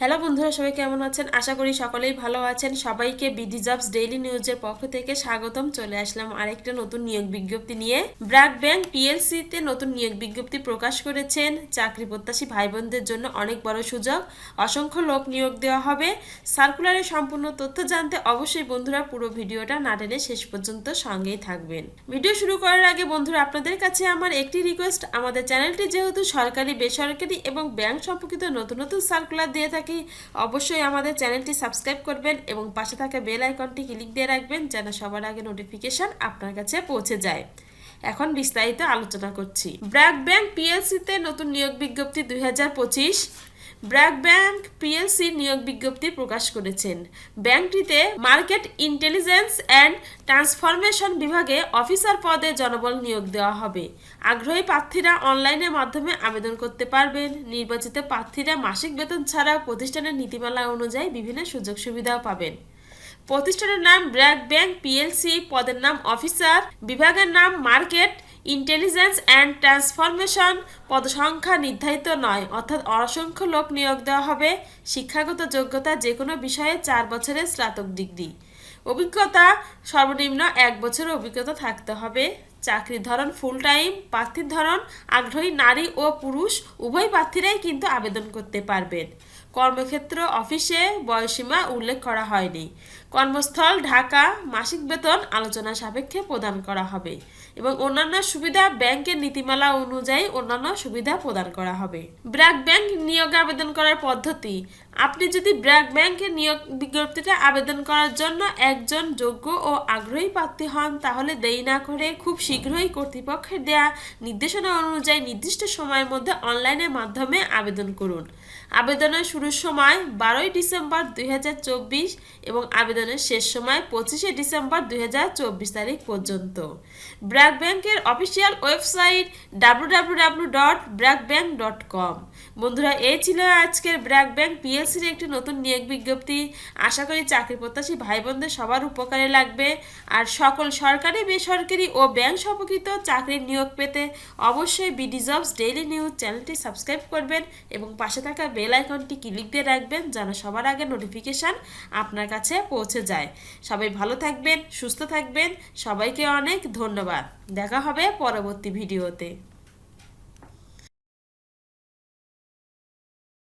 Hello বন্ধুরা, সবাই কেমন আছেন? আশা করি সকলেই ভালো আছেন। সবাইকে বিডি জবস ডেইলি নিউজের পক্ষ থেকে স্বাগতম। চলে আসলাম আরেকটা নতুন নিয়োগ বিজ্ঞপ্তি নিয়ে। ব্র্যাক ব্যাংক পিএলসি তে নতুন নিয়োগ বিজ্ঞপ্তি প্রকাশ করেছেন। চাকরি প্রত্যাশী ভাই বোনদের জন্য অনেক বড় সুযোগ। অসংখ্য লোক নিয়োগ দেওয়া হবে। সার্কুলারের সম্পূর্ণ তথ্য জানতে অবশ্যই বন্ধুরা পুরো ভিডিওটা না টেনে শেষ পর্যন্ত সঙ্গেই থাকবেন। ভিডিও শুরু করার আগে বন্ধুরা, আপনাদের কাছে আমার একটি রিকোয়েস্ট আমাদের চ্যানেলটি যেহেতু সরকারি, বেসরকারি এবং ব্যাংক সম্পর্কিত নতুন নতুন সার্কুলার দিয়ে থাকি অবশ্যই আমাদের চ্যানেলটি সাবস্ক্রাইব করবেন এবং পাশে থাকা বেল আইকনটি ক্লিক দিয়ে রাখবেন যেন সবার আগে নোটিফিকেশান আপনার কাছে পৌঁছে যায়। এখন বিস্তারিত আলোচনা করছি। ব্র্যাক ব্যাংক পিএলসিতে নতুন নিয়োগ বিজ্ঞপ্তি দুই হাজার পঁচিশ। ব্র্যাক ব্যাংক পিএলসি নিয়োগ বিজ্ঞপ্তি প্রকাশ করেছেন। ব্যাংকটিতে মার্কেট ইন্টেলিজেন্স অ্যান্ড ট্রান্সফরমেশন বিভাগে অফিসার পদে জনবল নিয়োগ দেওয়া হবে। আগ্রহী প্রার্থীরা অনলাইনের মাধ্যমে আবেদন করতে পারবেন। নির্বাচিত প্রার্থীরা মাসিক বেতন ছাড়াও প্রতিষ্ঠানের নীতিমালা অনুযায়ী বিভিন্ন সুযোগ সুবিধাও পাবেন। প্রতিষ্ঠানের নাম ব্র্যাক ব্যাংক পিএলসি, পদের নাম অফিসার, বিভাগের নাম মার্কেট ইন্টেলিজেন্স অ্যান্ড ট্রান্সফরমেশন পদসংখ্যা নির্ধারিত নয়, অর্থাৎ অসংখ্য লোক নিয়োগ দেওয়া হবে, শিক্ষাগত যোগ্যতা যে কোনো বিষয়ে চার বছরের স্নাতক ডিগ্রি। অভিজ্ঞতা সর্বনিম্ন এক বছরের অভিজ্ঞতা থাকতে হবে। চাকরির ধরন ফুল টাইম প্রার্থীর ধরন আগ্রহী নারী ও পুরুষ, উভয় প্রার্থীরাই কিন্তু আবেদন করতে পারবেন। কর্মক্ষেত্র অফিসে বয়সীমা উল্লেখ করা হয়নি। কর্মস্থল, ঢাকা, মাসিক বেতন আলোচনা সাপেক্ষে প্রদান করা হবে এবং অন্যান্য সুবিধা ব্যাংকের নীতিমালা অনুযায়ী অন্যান্য সুবিধা প্রদান করা হবে। ব্র্যাক ব্যাংক নিয়োগে আবেদন করার পদ্ধতি। আপনি যদি ব্র্যাক ব্যাংকের নিয়োগ বিজ্ঞপ্তিতে আবেদন করার জন্য একজন যোগ্য ও আগ্রহী প্রার্থী হন, তাহলে দেরি না করে খুব শীঘ্রই কর্তৃপক্ষের দেয়া নির্দেশনা অনুযায়ী নির্দিষ্ট সময়ের মধ্যে অনলাইনের মাধ্যমে আবেদন করুন। আবেদনের শুরুর সময় বারোই ডিসেম্বর দুই হাজার চব্বিশ এবং আবেদনের শেষ সময় পঁচিশে ডিসেম্বর দুই হাজার চব্বিশ তারিখ পর্যন্ত। ব্র্যাক ব্যাংকের official website W dot BRAC bank dot com. বন্ধুরা এই ছিল আজকের ব্র্যাক ব্যাংক। পিএলসির একটি নতুন নিয়োগ বিজ্ঞপ্তি। আশা করি চাকরি প্রত্যাশী ভাই বোনদের সবার উপকারে লাগবে। আর সকল সরকারি, বেসরকারি ও ব্যাংক সম্পর্কিত চাকরির নিয়োগ পেতে অবশ্যই বিডি জবস ডেইলি নিউজ চ্যানেলটি সাবস্ক্রাইব করবেন এবং পাশে থাকা বেল আইকনটি ক্লিক দিয়ে রাখবেন যেন সবার আগে নোটিফিকেশান আপনার কাছে পৌঁছে যায়। সবাই ভালো থাকবেন, সুস্থ থাকবেন। সবাইকে অনেক ধন্যবাদ। দেখা হবে পরবর্তী ভিডিওতে।